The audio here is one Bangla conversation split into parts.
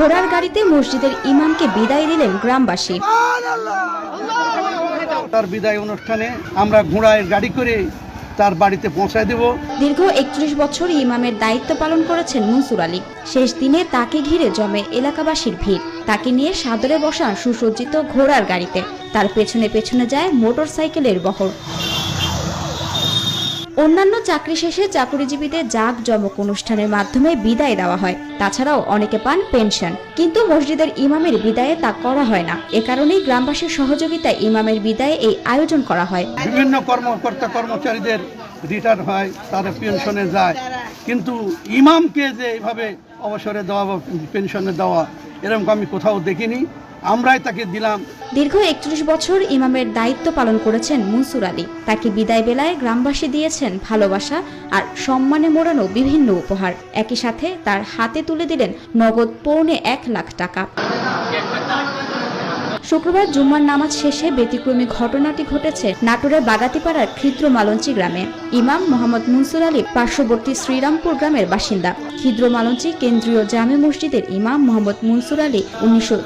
ঘোড়ার গাড়িতে মসজিদের ইমামকে বিদায় দিলেন গ্রামবাসী। তার বিদায় অনুষ্ঠানে আমরা ঘোড়ায় গাড়ি করে তার বাড়িতে পৌঁছায় দেব। দীর্ঘ একত্রিশ বছর ইমামের দায়িত্ব পালন করেছেন মনসুর আলী। শেষ দিনে তাকে ঘিরে জমে এলাকাবাসীর ভিড়। তাকে নিয়ে সাদরে বসা সুসজ্জিত ঘোড়ার গাড়িতে। তার পেছনে পেছনে যায় মোটর সাইকেলের বহর। অন্যান্য চাকরি শেষে চাকরিজীবীদের জাক জমক অনুষ্ঠানের মাধ্যমে বিদায় দেওয়া হয়। তাছাড়াও অনেকে পান পেনশন। কিন্তু মসজিদের ইমামের বিদায়ে তা করা হয় না। এ কারণেই গ্রামবাসীর সহযোগিতায় ইমামের বিদায়ে এই আয়োজন করা হয়। বিভিন্ন কর্মকর্তা, কর্মচারীদের রিটায়ার হয়, তারা পেনশনে যায়। কিন্তু ইমামকে যে এইভাবে অবসরে দেওয়া পেনশনে দেওয়া, এরকম আমি কোথাও দেখিনি। আমরাই তাকে দিলাম। দীর্ঘ একত্রিশ বছর ইমামের দায়িত্ব পালন করেছেন মনসুর আলী। তাকে বিদায় বেলায় গ্রামবাসী দিয়েছেন ভালোবাসা আর সম্মানে মোড়ানো বিভিন্ন উপহার। একই সাথে তার হাতে তুলে দিলেন নগদ পৌনে এক লাখ টাকা। শুক্রবার জুম্মার নামাজ শেষে ব্যতিক্রমী ঘটনাটি ঘটেছে নাটোরের বাগাতিপাড়ার ক্ষিদ্র মালঞ্চি গ্রামে। ইমাম মোহাম্মদ মুনসুর আলী পার্শ্ববর্তী শ্রীরামপুর গ্রামের বাসিন্দা। ক্ষিদ্র মালঞ্চি কেন্দ্রীয় জামে মসজিদের ইমাম মোহাম্মদ মনসুর আলী উনিশশো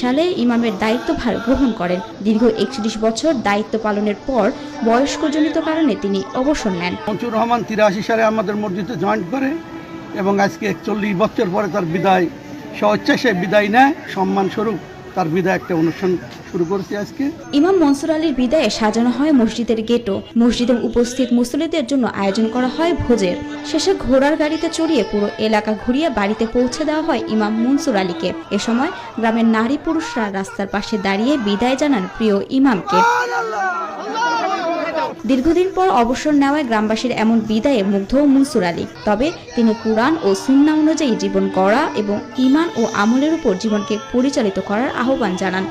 সালে ইমামের দায়িত্বভার গ্রহণ করেন। দীর্ঘ একত্রিশ বছর দায়িত্ব পালনের পর বয়স্কজনিত কারণে তিনি অবসর নেন। মঞ্জুর রহমান তিরাশি সালে আমাদের মসজিদে জয়েন করে এবং আজকে একচল্লিশ বছর পরে তার বিদায় স্বেচ্ছায় বিদায় নেয়। সম্মান স্বরূপ তার বিদায় একটা অনুষ্ঠান শুরু করেছি আজকে। ইমাম মনসুর আলীর বিদায়ে সাজানো হয় মসজিদের গেটও। মসজিদে উপস্থিত মুসলিদের জন্য আয়োজন করা হয় ভোজের। শেষে ঘোড়ার গাড়িতে চড়িয়ে পুরো এলাকা ঘুরিয়ে বাড়িতে পৌঁছে দেওয়া হয় ইমাম মনসুর আলীকে। এ সময় গ্রামের নারী পুরুষরা রাস্তার পাশে দাঁড়িয়ে বিদায় জানান প্রিয় ইমামকে। দীর্ঘদিন পর অবসর নেওয়ায় গ্রামবাসীর এমন বিদায়ে মুগ্ধ মনসুর আলী। তবে তিনি কুরআন ও সুন্না অনুযায়ী জীবন গড়া এবং ইমান ও আমলের উপর জীবনকে পরিচালিত করার আহ্বান জানান।